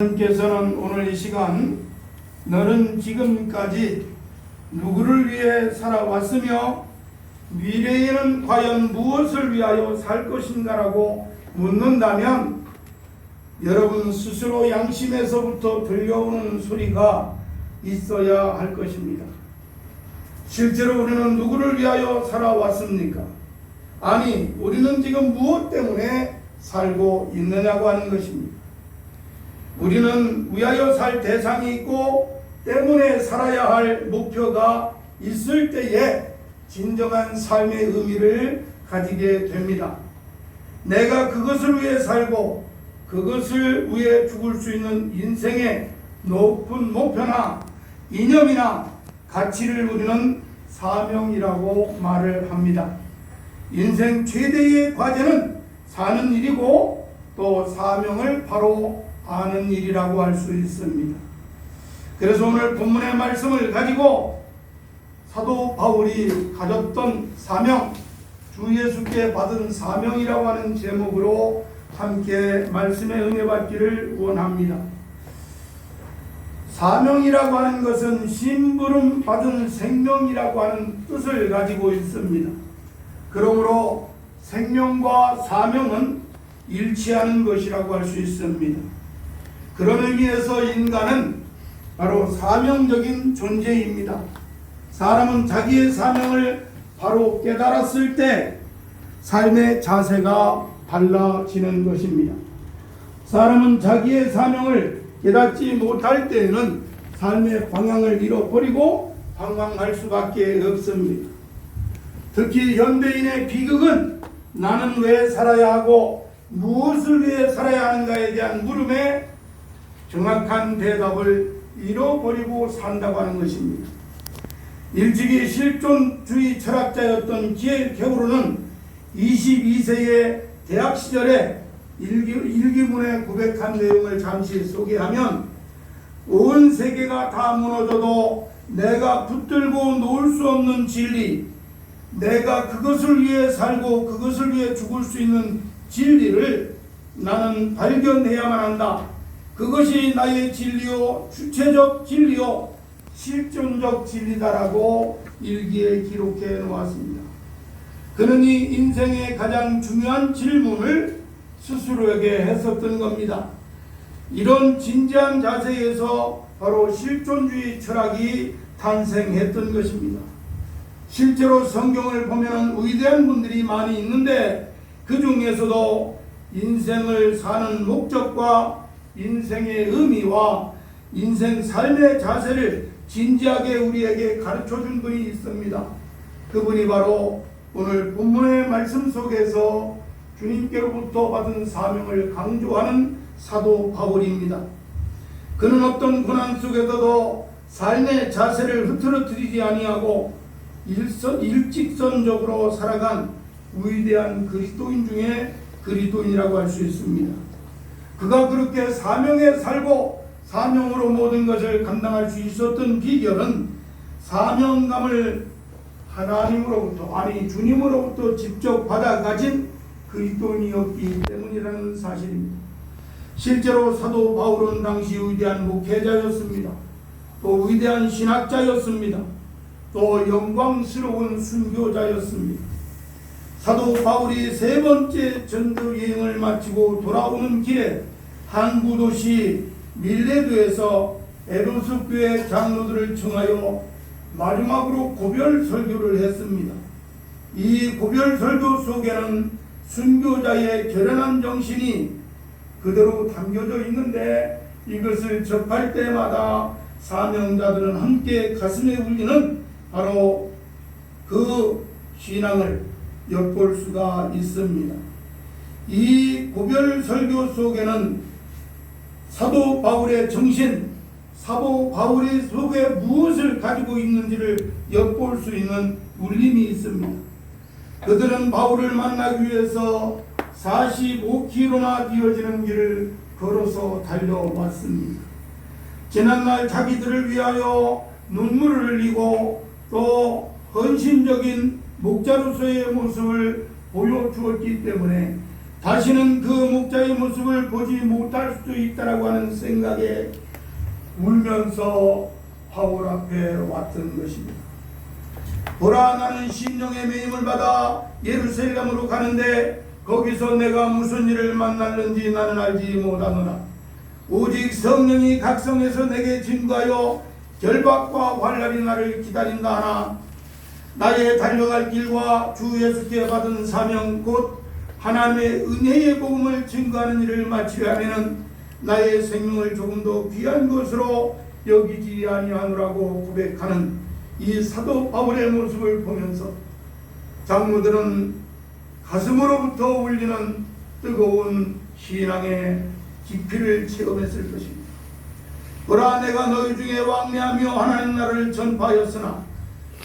하나님께서는 오늘 이 시간 너는 지금까지 누구를 위해 살아왔으며 미래에는 과연 무엇을 위하여 살 것인가라고 묻는다면 여러분 스스로 양심에서부터 들려오는 소리가 있어야 할 것입니다. 실제로 우리는 누구를 위하여 살아왔습니까? 아니, 우리는 지금 무엇 때문에 살고 있느냐고 하는 것입니다. 우리는 위하여 살 대상이 있고 때문에 살아야 할 목표가 있을 때에 진정한 삶의 의미를 가지게 됩니다. 내가 그것을 위해 살고 그것을 위해 죽을 수 있는 인생의 높은 목표나 이념이나 가치를 우리는 사명이라고 말을 합니다. 인생 최대의 과제는 사는 일이고 또 사명을 바로 아는 일이라고 할 수 있습니다. 그래서 오늘 본문의 말씀을 가지고 사도 바울이 가졌던 사명, 주 예수께 받은 사명이라고 하는 제목으로 함께 말씀에 응해받기를 원합니다. 사명이라고 하는 것은 심부름 받은 생명이라고 하는 뜻을 가지고 있습니다. 그러므로 생명과 사명은 일치하는 것이라고 할 수 있습니다. 그런 의미에서 인간은 바로 사명적인 존재입니다. 사람은 자기의 사명을 바로 깨달았을 때 삶의 자세가 달라지는 것입니다. 사람은 자기의 사명을 깨닫지 못할 때에는 삶의 방향을 잃어버리고 방황할 수밖에 없습니다. 특히 현대인의 비극은 나는 왜 살아야 하고 무엇을 위해 살아야 하는가에 대한 물음에 정확한 대답을 잃어버리고 산다고 하는 것입니다. 일찍이 실존주의 철학자였던 기엘 게우르는 22세의 대학 시절에 일기, 일기문에 고백한 내용을 잠시 소개하면 온 세계가 다 무너져도 내가 붙들고 놓을 수 없는 진리, 내가 그것을 위해 살고 그것을 위해 죽을 수 있는 진리를 나는 발견해야만 한다. 그것이 나의 진리요, 주체적 진리요, 실존적 진리다라고 일기에 기록해 놓았습니다. 그는 이 인생의 가장 중요한 질문을 스스로에게 했었던 겁니다. 이런 진지한 자세에서 바로 실존주의 철학이 탄생했던 것입니다. 실제로 성경을 보면 위대한 분들이 많이 있는데 그 중에서도 인생을 사는 목적과 인생의 의미와 인생 삶의 자세를 진지하게 우리에게 가르쳐 준 분이 있습니다. 그분이 바로 오늘 본문의 말씀 속에서 주님께로부터 받은 사명을 강조하는 사도 바울입니다. 그는 어떤 고난 속에서도 삶의 자세를 흐트러뜨리지 아니하고 일직선적으로 살아간 위대한 그리스도인 중에 그리스도인이라고 할 수 있습니다. 그가 그렇게 사명에 살고 사명으로 모든 것을 감당할 수 있었던 비결은 사명감을 하나님으로부터 아니 주님으로부터 직접 받아 가진 그리스도인이었기 때문이라는 사실입니다. 실제로 사도 바울은 당시 위대한 목회자였습니다. 또 위대한 신학자였습니다. 또 영광스러운 순교자였습니다. 사도 바울이 세 번째 전도 여행을 마치고 돌아오는 길에 항구 도시 밀레드에서 에베소 교회 장로들을 청하여 마지막으로 고별 설교를 했습니다. 이 고별 설교 속에는 순교자의 결연한 정신이 그대로 담겨져 있는데 이것을 접할 때마다 사명자들은 함께 가슴에 울리는 바로 그 신앙을 엿볼 수가 있습니다. 이 고별 설교 속에는 사도 바울의 정신, 사도 바울이 속에 무엇을 가지고 있는지를 엿볼 수 있는 울림이 있습니다. 그들은 바울을 만나기 위해서 45km나 뛰어지는 길을 걸어서 달려왔습니다. 지난날 자기들을 위하여 눈물을 흘리고 또 헌신적인 목자로서의 모습을 보여주었기 때문에 다시는 그 목자의 모습을 보지 못할 수도 있다라고 하는 생각에 울면서 바울 앞에 왔던 것입니다. 보라 나는 심령의 매임을 받아 예루살렘으로 가는데 거기서 내가 무슨 일을 만났는지 나는 알지 못하노라. 오직 성령이 각성해서 내게 증거하여 결박과 환란이 나를 기다린다 하나 나의 달려갈 길과 주 예수께 받은 사명 곧 하나님의 은혜의 복음을 증거하는 일을 마치려 하면은 나의 생명을 조금 더 귀한 것으로 여기지 아니하노라고 고백하는 이 사도 바울의 모습을 보면서 장로들은 가슴으로부터 울리는 뜨거운 신앙의 깊이를 체험했을 것입니다. 보라 내가 너희 중에 왕래하며 하나님 나라를 전파하였으나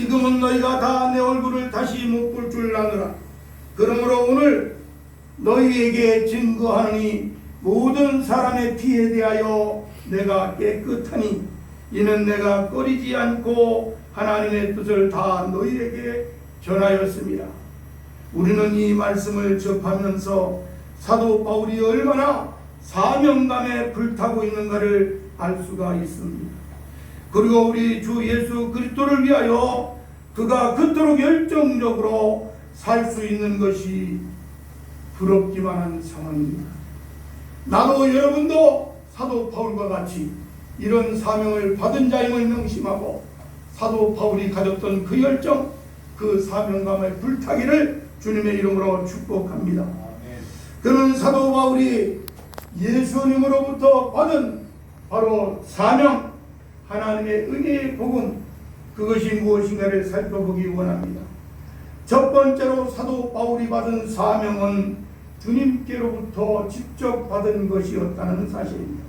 지금은 너희가 다 내 얼굴을 다시 못 볼 줄 아느라 그러므로 오늘 너희에게 증거하노니 모든 사람의 피에 대하여 내가 깨끗하니 이는 내가 꺼리지 않고 하나님의 뜻을 다 너희에게 전하였습니다. 우리는 이 말씀을 접하면서 사도 바울이 얼마나 사명감에 불타고 있는가를 알 수가 있습니다. 그리고 우리 주 예수 그리스도를 위하여 그가 그토록 열정적으로 살 수 있는 것이 부럽기만 한 상황입니다. 나도 여러분도 사도 바울과 같이 이런 사명을 받은 자임을 명심하고 사도 바울이 가졌던 그 열정, 그 사명감의 불타기를 주님의 이름으로 축복합니다. 그는 사도 바울이 예수님으로부터 받은 바로 사명, 하나님의 은혜의 복음, 그것이 무엇인가를 살펴보기 원합니다. 첫 번째로 사도 바울이 받은 사명은 주님께로부터 직접 받은 것이었다는 사실입니다.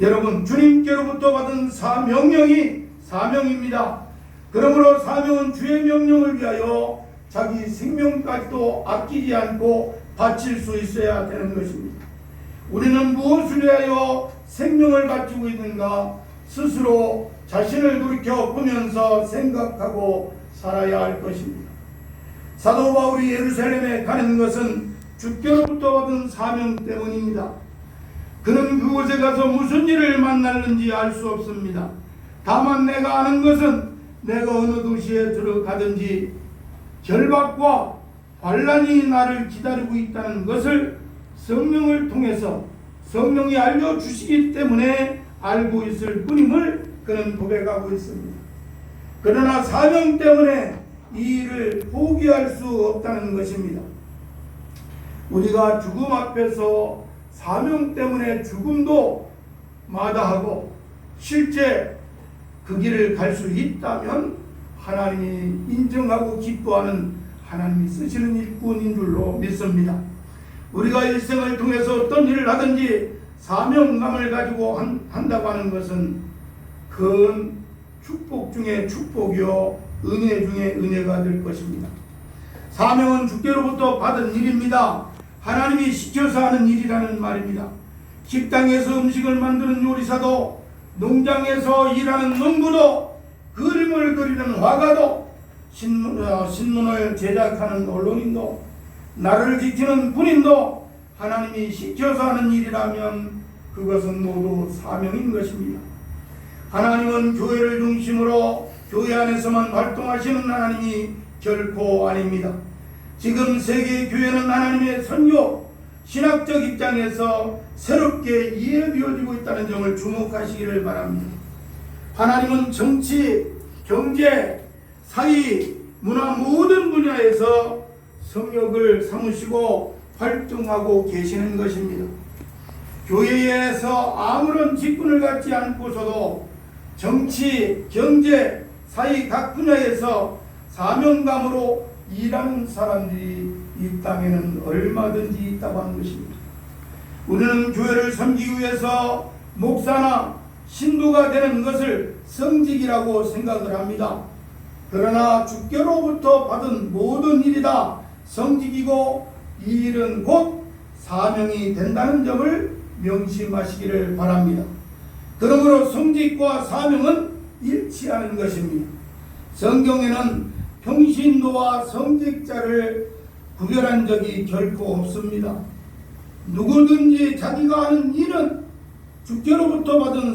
여러분, 주님께로부터 받은 사명령이 사명입니다. 그러므로 사명은 주의 명령을 위하여 자기 생명까지도 아끼지 않고 바칠 수 있어야 되는 것입니다. 우리는 무엇을 위하여 생명을 바치고 있는가 스스로 자신을 돌이켜 보면서 생각하고 살아야 할 것입니다. 사도 바울이 예루살렘에 가는 것은 주께로부터 받은 사명 때문입니다. 그는 그곳에 가서 무슨 일을 만났는지 알 수 없습니다. 다만 내가 아는 것은 내가 어느 도시에 들어가든지 결박과 환란이 나를 기다리고 있다는 것을 성령을 통해서 성령이 알려주시기 때문에 알고 있을 뿐임을 그는 고백하고 있습니다. 그러나 사명 때문에 이 일을 포기할 수 없다는 것입니다. 우리가 죽음 앞에서 사명 때문에 죽음도 마다하고 실제 그 길을 갈 수 있다면 하나님이 인정하고 기뻐하는 하나님이 쓰시는 일꾼인 줄로 믿습니다. 우리가 일생을 통해서 어떤 일을 하든지 사명감을 가지고 한, 한다고 하는 것은 큰 축복 중에 축복이요 은혜 중에 은혜가 될 것입니다. 사명은 주께로부터 받은 일입니다. 하나님이 시켜서 하는 일이라는 말입니다. 식당에서 음식을 만드는 요리사도 농장에서 일하는 농부도 그림을 그리는 화가도 신문, 어, 신문을 제작하는 언론인도 나를 지키는 군인도 하나님이 시켜서 하는 일이라면 그것은 모두 사명인 것입니다. 하나님은 교회를 중심으로 교회 안에서만 활동하시는 하나님이 결코 아닙니다. 지금 세계 교회는 하나님의 선교, 신학적 입장에서 새롭게 이해되어지고 있다는 점을 주목하시기를 바랍니다. 하나님은 정치, 경제, 사회, 문화 모든 분야에서 성역을 삼으시고 활동하고 계시는 것입니다. 교회에서 아무런 직분을 갖지 않고서도 정치, 경제, 사회 각 분야에서 사명감으로 일하는 사람들이 이 땅에는 얼마든지 있다고 하는 것입니다. 우리는 교회를 섬기기 위해서 목사나 신도가 되는 것을 성직이라고 생각을 합니다. 그러나 주께로부터 받은 모든 일이 다 성직이고 이 일은 곧 사명이 된다는 점을 명심하시기를 바랍니다. 그러므로 성직과 사명은 일치하는 것입니다. 성경에는 평신도와 성직자를 구별한 적이 결코 없습니다. 누구든지 자기가 하는 일은 주께로부터 받은